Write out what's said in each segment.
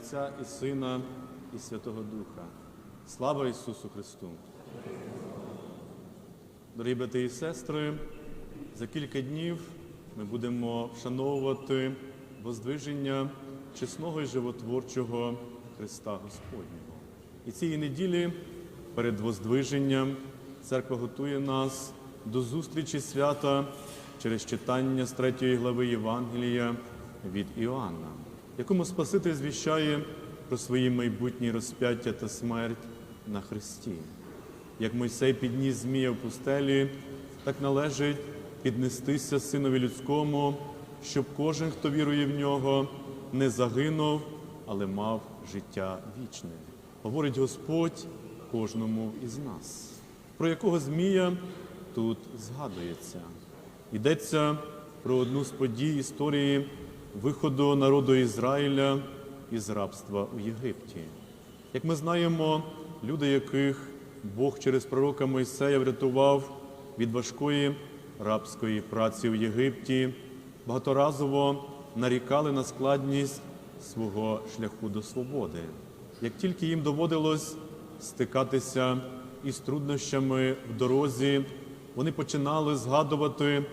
Отця і Сина, і Святого Духа. Слава Ісусу Христу! Дорогі брати і сестри, за кілька днів ми будемо вшановувати воздвиження чесного і животворчого Христа Господнього. І цієї неділі перед воздвиженням церква готує нас до зустрічі свята через читання з третьої глави Євангелія від Іоанна, якому Спаситель звіщає про свої майбутні розп'яття та смерть на Христі. Як Мойсей підніс Змія в пустелі, так належить піднестися Синові людському, щоб кожен, хто вірує в нього, не загинув, але мав життя вічне. Говорить Господь кожному із нас. Про якого Змія тут згадується. Йдеться про одну з подій історії виходу народу Ізраїля із рабства у Єгипті. Як ми знаємо, люди, яких Бог через пророка Мойсея врятував від важкої рабської праці в Єгипті, багаторазово нарікали на складність свого шляху до свободи. Як тільки їм доводилось стикатися із труднощами в дорозі, вони починали згадувати,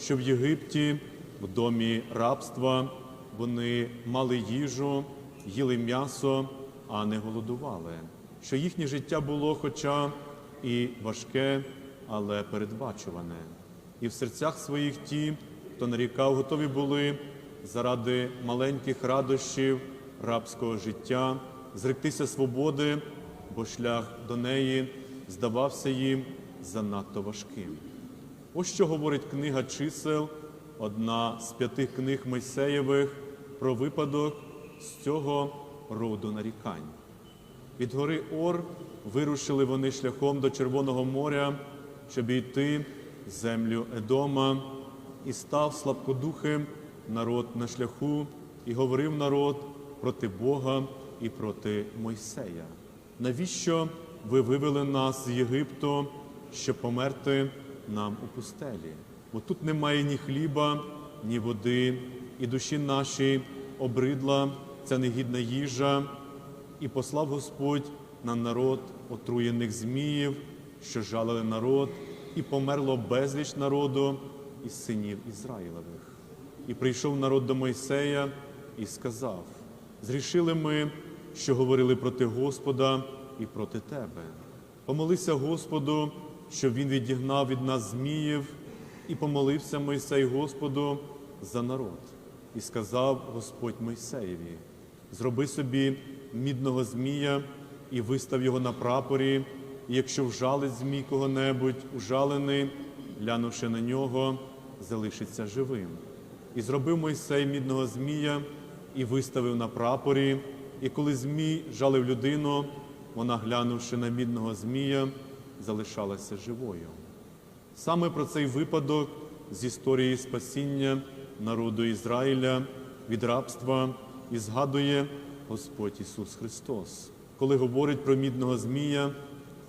що в Єгипті, в домі рабства, вони мали їжу, їли м'ясо, а не голодували. Що їхнє життя було, хоча і важке, але передбачуване. І в серцях своїх ті, хто нарікав, готові були заради маленьких радощів рабського життя, зректися свободи, бо шлях до неї здавався їм занадто важким. Ось що говорить книга чисел, одна з п'яти книг Мойсеєвих, про випадок з цього роду нарікань. Від гори Ор вирушили вони шляхом до Червоного моря, щоб йти землю Едома, і став слабкодухим народ на шляху, і говорив народ проти Бога і проти Мойсея. Навіщо ви вивели нас з Єгипту, щоб померти нам у пустелі? Бо тут немає ні хліба, ні води, і душі наші обридла ця негідна їжа, і послав Господь на народ отруєних зміїв, що жалили народ, і померло безліч народу із синів Ізраїлевих. І прийшов народ до Мойсея і сказав: Зрішили ми, що говорили проти Господа і проти тебе. Помолися Господу, щоб він відігнав від нас зміїв, і помолився Мойсей Господу за народ. І сказав Господь Мойсеєві: Зроби собі мідного змія і вистав його на прапорі, і якщо вжалить змій кого-небудь, ужалений, глянувши на нього, залишиться живим. І зробив Мойсей мідного змія і виставив на прапорі, і коли змій жалив людину, вона, глянувши на мідного змія, залишалася живою. Саме про цей випадок з історії спасіння народу Ізраїля від рабства і згадує Господь Ісус Христос, коли говорить про мідного змія,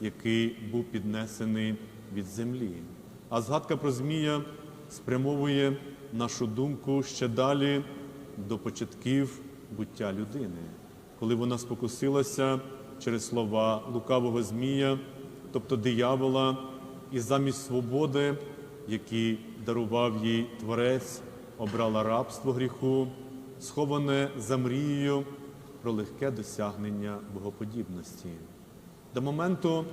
який був піднесений від землі. А згадка про Змія спрямовує нашу думку ще далі до початків буття людини, коли вона спокусилася через слова лукавого Змія, тобто диявола, і замість свободи, які дарував їй Творець, обрала рабство гріху, сховане за мрією про легке досягнення богоподібності. До моменту,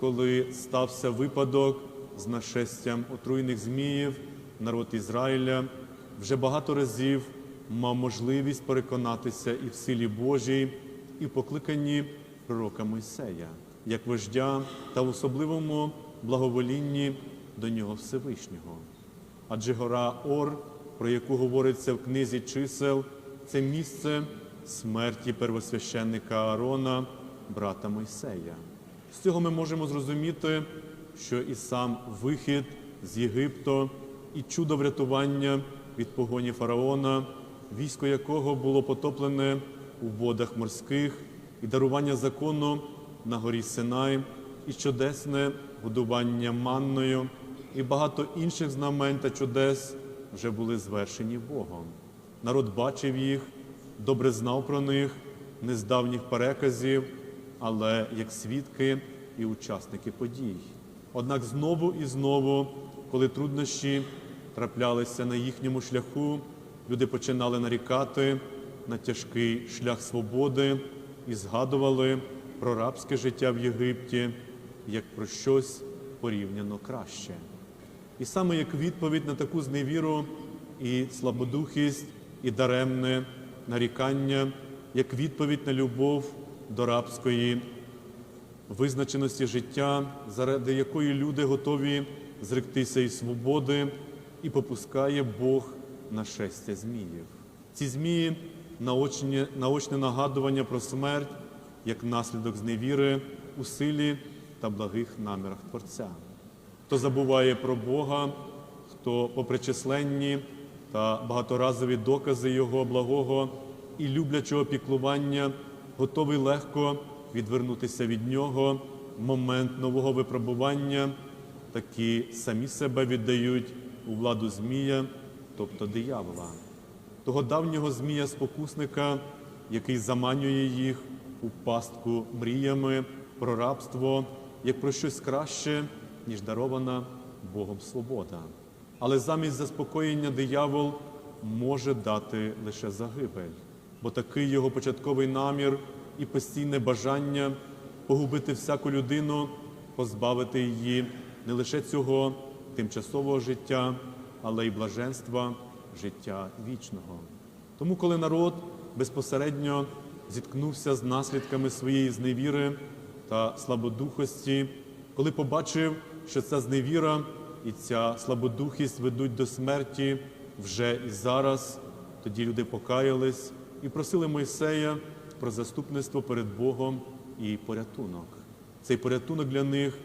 коли стався випадок з нашестям отруйних зміїв, народ Ізраїля вже багато разів мав можливість переконатися і в силі Божій, і в покликанні пророка Мойсея, як вождя та в особливому благоволінні до нього Всевишнього. Адже гора Ор, про яку говориться в книзі чисел, це місце смерті первосвященника Аарона, брата Мойсея. З цього ми можемо зрозуміти, що і сам вихід з Єгипту, і чудо врятування від погоні фараона, військо якого було потоплене у водах морських, і дарування закону на горі Синай, і чудесне годування манною, і багато інших знамень та чудес вже були звершені Богом. Народ бачив їх, добре знав про них не з давніх переказів, але як свідки і учасники подій. Однак знову і знову, коли труднощі траплялися на їхньому шляху, люди починали нарікати на тяжкий шлях свободи і згадували про рабське життя в Єгипті як про щось порівняно краще. І саме як відповідь на таку зневіру і слабодухість, і даремне нарікання, як відповідь на любов до рабської визначеності життя, заради якої люди готові зректися і свободи, і попускає Бог нашестя зміїв. Ці змії наочне, нагадування про смерть як наслідок зневіри у силі та благих намірах Творця. Хто забуває про Бога, хто, попри численні та багаторазові докази Його благого і люблячого піклування, готовий легко відвернутися від Нього в момент нового випробування, такі самі себе віддають у владу Змія, тобто диявола, того давнього Змія-спокусника, який заманює їх у пастку мріями про рабство, як про щось краще, ніж дарована Богом свобода. Але замість заспокоєння диявол може дати лише загибель, бо такий його початковий намір і постійне бажання погубити всяку людину, позбавити її не лише цього тимчасового життя, але й блаженства життя вічного. Тому, коли народ безпосередньо зіткнувся з наслідками своєї зневіри та слабодухості, коли побачив, що ця зневіра і ця слабодухість ведуть до смерті вже і зараз, тоді люди покаялись і просили Мойсея про заступництво перед Богом і порятунок. Цей порятунок для них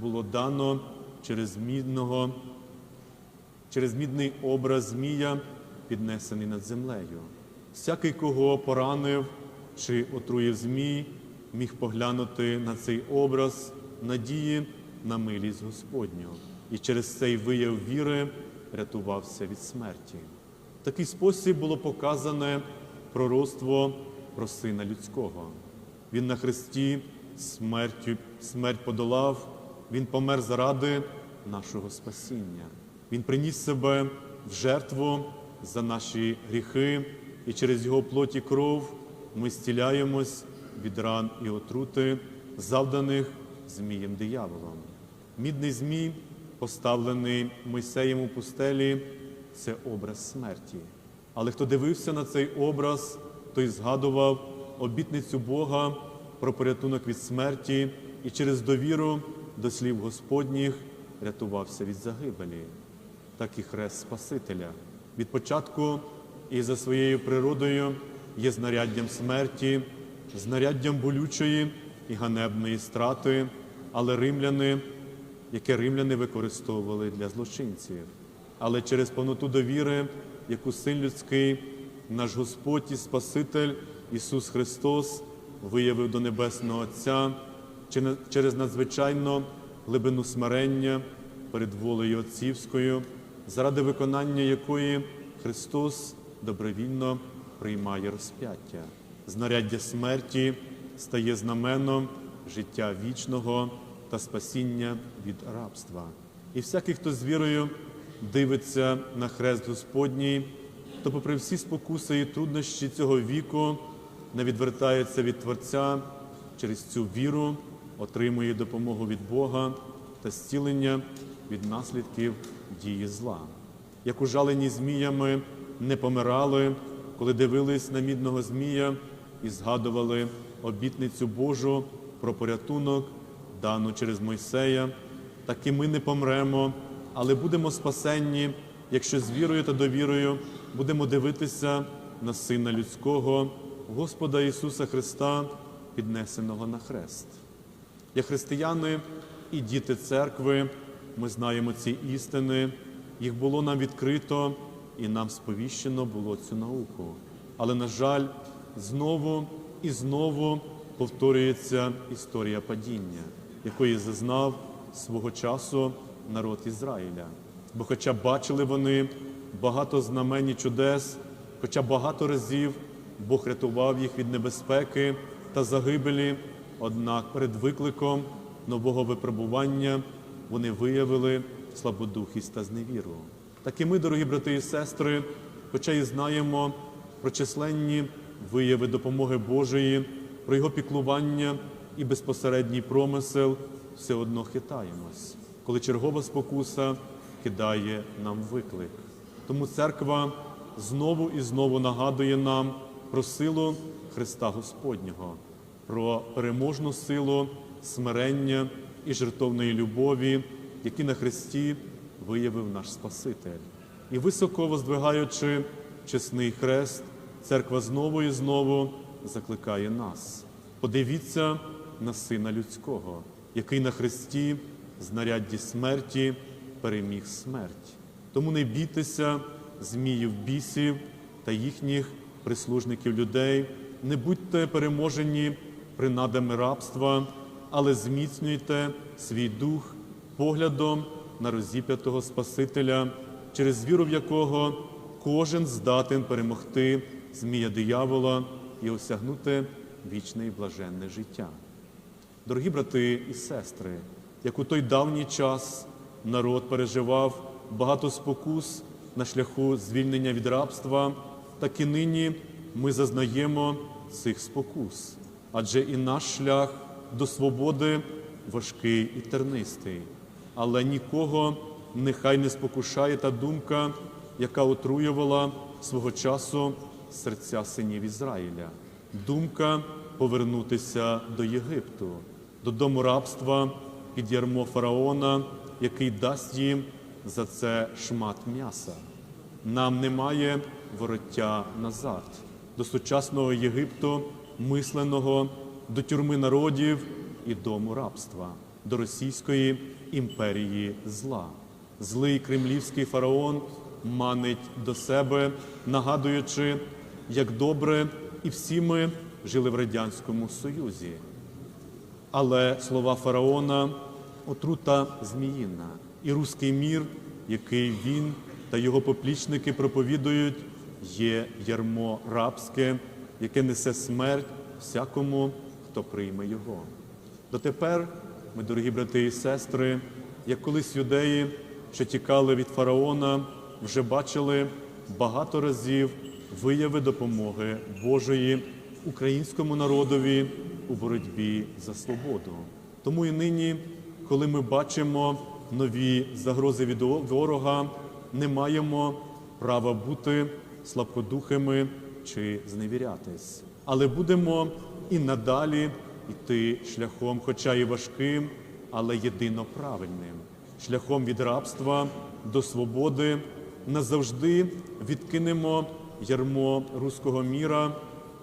було дано через мідного, через мідний образ Змія, піднесений над землею. Всякий, кого поранив чи отруїв Змій, міг поглянути на цей образ надії на милість Господню і через цей вияв віри рятувався від смерті. В такий спосіб було показане пророцтво про Сина Людського. Він на хресті смертю, смерть подолав, Він помер заради нашого спасіння. Він приніс себе в жертву за наші гріхи, і через Його плоті кров ми стіляємось від ран і отрути, завданих змієм дияволом. Мідний змій, поставлений Мойсеєм у пустелі, це образ смерті. Але хто дивився на цей образ, той згадував обітницю Бога про порятунок від смерті і через довіру до слів Господніх рятувався від загибелі, так і хрест Спасителя. Від початку і за своєю природою є знаряддям смерті, знаряддям болючої і ганебної страти, але римляни, яке римляни використовували для злочинців. Але через повноту довіри, яку син людський, наш Господь і Спаситель Ісус Христос виявив до Небесного Отця через надзвичайно глибину смирення перед волею Отцівською, заради виконання якої Христос добровільно приймає розп'яття. Знаряддя смерті стає знаменом життя вічного та спасіння від рабства. І всякий, хто з вірою дивиться на хрест Господній, то, попри всі спокуси і труднощі цього віку, не відвертається від Творця через цю віру, отримує допомогу від Бога та зцілення від наслідків дії зла. Як ужалені зміями не помирали, коли дивились на мідного змія і згадували обітницю Божу про порятунок, дану через Мойсея, так і ми не помремо, але будемо спасенні, якщо з вірою та довірою будемо дивитися на Сина Людського, Господа Ісуса Христа, піднесеного на хрест. Як християни і діти церкви, ми знаємо ці істини, їх було нам відкрито і нам сповіщено було цю науку. Але, на жаль, знову і знову повторюється історія падіння, якої зазнав свого часу народ Ізраїля. Бо, хоча бачили вони багато знамень і чудес, хоча багато разів Бог рятував їх від небезпеки та загибелі, однак перед викликом нового випробування вони виявили слабодухість та зневіру. Так і ми, дорогі брати і сестри, хоча і знаємо про численні вияви допомоги Божої, про його піклування і безпосередній промисел, все одно хитаємось, коли чергова спокуса кидає нам виклик. Тому церква знову і знову нагадує нам про силу Христа Господнього, про переможну силу смирення і жертовної любові, які на Христі виявив наш Спаситель. І високо воздвигаючи чесний хрест, церква знову і знову закликає нас. Подивіться на Сина Людського, який на Христі, знарядді смерті, переміг смерть. Тому не бійтеся зміїв бісів та їхніх прислужників людей, не будьте переможені принадами рабства, але зміцнюйте свій дух поглядом на розіп'ятого Спасителя, через віру в якого кожен здатен перемогти змія диявола і осягнути вічне і блаженне життя. Дорогі брати і сестри, як у той давній час народ переживав багато спокус на шляху звільнення від рабства, так і нині ми зазнаємо цих спокус, адже і наш шлях до свободи важкий і тернистий, але нікого нехай не спокушає та думка, яка отруювала свого часу серця синів Ізраїля, думка повернутися до Єгипту, додому рабства під ярмо фараона, який дасть їм за це шмат м'яса. Нам немає вороття назад до сучасного Єгипту, мисленого, до тюрми народів і дому рабства, до Російської імперії зла. Злий кремлівський фараон манить до себе, нагадуючи, як добре і всі ми жили в Радянському Союзі. Але слова фараона отрута зміїна і руський мір, який він та його поплічники проповідують, є ярмо рабське, яке несе смерть всякому, хто прийме його. Дотепер, ми, дорогі брати і сестри, як колись юдеї, що тікали від фараона, вже бачили багато разів вияви допомоги Божої українському народові у боротьбі за свободу. Тому і нині, коли ми бачимо нові загрози від ворога, не маємо права бути слабкодухими чи зневірятись, але будемо і надалі йти шляхом, хоча і важким, але єдино правильним, шляхом від рабства до свободи, назавжди відкинемо ярмо руського міра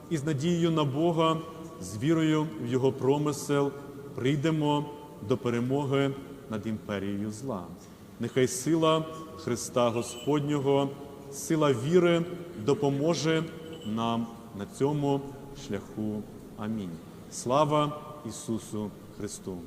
і з надією на Бога, з вірою в Його промисел прийдемо до перемоги над імперією зла. Нехай сила Христа Господнього, сила віри допоможе нам на цьому шляху. Амінь. Слава Ісусу Христу!